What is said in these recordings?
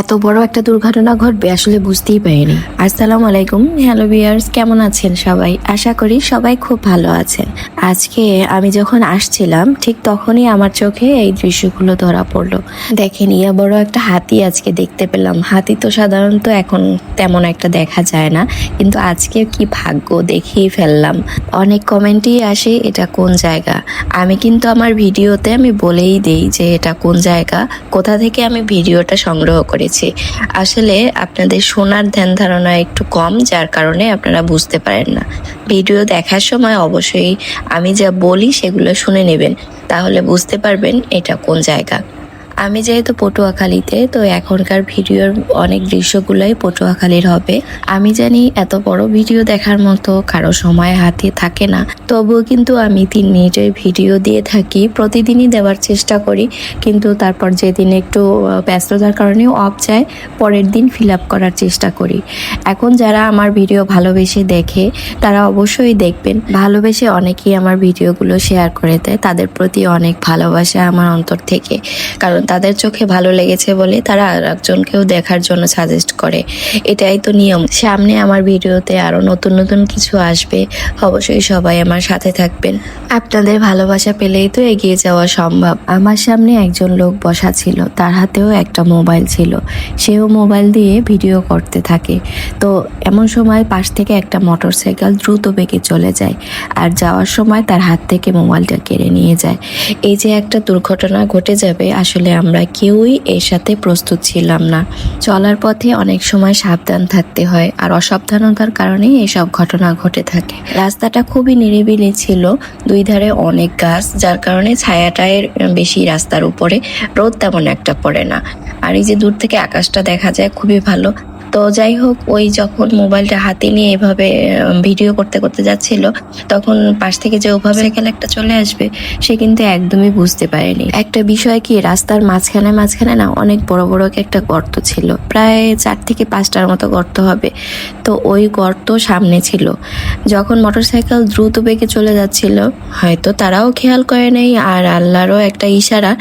এত বড় একটা দুর্ঘটনা ঘটবে আসলে বুঝতেই পারিনি। আসসালামু আলাইকুম, হ্যালো বিয়ার্স কেমন আছেন সবাই? আশা করি সবাই খুব ভালো আছেন। আজকে আমি যখন আসছিলাম, ঠিক তখনই আমার চোখে এই দৃশ্যগুলো ধরা পড়ল। দেখেন, ইয়া বড় একটা হাতি আজকে দেখতে পেলাম। হাতি তো সাধারণত এখন তেমন একটা দেখা যায় না, কিন্তু আজকে কি ভাগ্য দেখিয়ে ফেললাম। অনেক কমেন্টই আসে, এটা কোন জায়গা? আমি কিন্তু আমার ভিডিওতে আমি বলেই দেই যে এটা কোন জায়গা? কোথা থেকে আমি ভিডিওটা সংগ্রহ করেছি আসলে আপনাদের শোনার ধ্যান ধারণা একটু কম, যার কারণে আপনারা বুঝতে পারেন না। ভিডিও দেখার সময় অবশ্যই আমি যা বলি সেগুলো শুনে নেবেন। তাহলে বুঝতে পারবেন এটা কোন জায়গা। আমি যেহেতু পটুয়াখালীতে, তো এখনকার ভিডিওর অনেক দৃশ্যগুলোই পটুয়াখালীর হবে। আমি জানি এত বড় ভিডিও দেখার মতো কারও সময় হাতে থাকে না। তবুও কিন্তু আমি তিন মিনিটের ভিডিও দিয়ে থাকি, প্রতিদিনই দেওয়ার চেষ্টা করি। কিন্তু তারপর যেদিন একটু ব্যস্ততার কারণেও অফ যায়, পরের দিন ফিল আপ করার চেষ্টা করি। এখন যারা আমার ভিডিও ভালোবেসে দেখে, তারা অবশ্যই দেখবেন। ভালোবেসে অনেকেই আমার ভিডিওগুলো শেয়ার করে দেয়। তাদের প্রতি অনেক ভালোবাসা আমার অন্তর থেকে। কারণ তাদের চোখে ভালো লেগেছে বলে তারা আর একজনকেও দেখার জন্য সাজেস্ট করে। এটাই তো নিয়ম। সামনে আমার ভিডিওতে আরও নতুন নতুন কিছু আসবে, অবশ্যই সবাই আমার সাথে থাকবেন। আপনাদের ভালোবাসা পেলেই তো এগিয়ে যাওয়া সম্ভব। আমার সামনে একজন লোক বসা ছিল, তার হাতেও একটা মোবাইল ছিল। সেও মোবাইল দিয়ে ভিডিও করতে থাকে। তো এমন সময় পাশ থেকে একটা মোটরসাইকেল দ্রুত বেগে চলে যায় আর যাওয়ার সময় তার হাত থেকে মোবাইলটা কেড়ে নিয়ে যায়। এই যে একটা দুর্ঘটনা ঘটে যাবে, আসলে আমরা কেউই এর সাথে প্রস্তুত ছিলাম না। চলার পথে অনেক সময় সাবধান থাকতে হয় আর অসাবধানতার কারণে এসব ঘটনা ঘটে থাকে। রাস্তাটা খুবই নিরিবিলি ছিল। দুই ধারে অনেক গাছ, যার কারণে ছায়াটায়ের বেশি রাস্তার উপরে রোদ তেমন একটা পড়ে না। আর এই যে দূর থেকে আকাশটা দেখা যায় খুবই ভালো। তো যাই হোক, ওই যখন মোবাইলটা হাতে নিয়ে এভাবে ভিডিও করতে করতে যাচ্ছিল, তখন পাশ থেকে যে ওভাবে সাইকেল একটা চলে আসবে, সে কিন্তু একদমই বুঝতে পারেনি। একটা বিষয় কি, রাস্তার মাঝখানে মাঝখানে না অনেক বড় বড় একটা গর্ত ছিল। প্রায় চার থেকে পাঁচটার মতো গর্ত হবে। তো ওই গর্ত সামনে ছিল। যখন মোটরসাইকেল দ্রুত বেগে চলে যাচ্ছিল, হয়তো তারাও খেয়াল করে নেই, আর আল্লাহরও একটা ইশারা,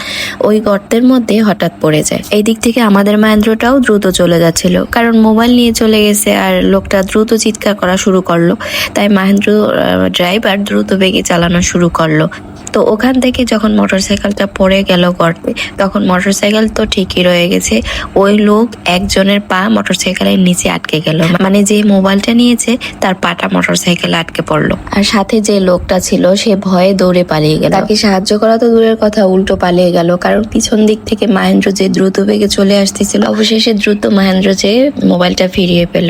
ওই গর্তের মধ্যে হঠাৎ পড়ে যায়। এই দিক থেকে আমাদের মাহেন্দ্রটাও দ্রুত চলে যাচ্ছিল। কারণ মোবাইল নিয়ে চলে গেছে আর লোকটা দ্রুত চিৎকার করা শুরু করল। তাই মাহেন্দ্র ড্রাইভার দ্রুত বেগে চালানো শুরু করল। তো ওখান থেকে যখন মোটরসাইকেলটা পড়ে গেল গর্তে, তখন মোটরসাইকেল তো ঠিকই রয়ে গেছে। ওই লোক একজনের পা মোটরসাইকেলের নিচে আটকে গেল। মানে যে মোবাইলটা নিয়েছে, তার পাটা মোটরসাইকেল আটকে পড়ল। আর সাথে যে লোকটা ছিল, সে ভয়ে দৌড়ে পালিয়ে গেল। তাকে সাহায্য করা তো দূরের কথা, উল্টো পালিয়ে গেল। কারণ পিছন দিক থেকে মাহেন্দ্র যে দ্রুত বেগে চলে আসতেছিল, অবশেষে দ্রুত মাহেন্দ্র যে মোবাইলটা ফিরিয়ে পেল।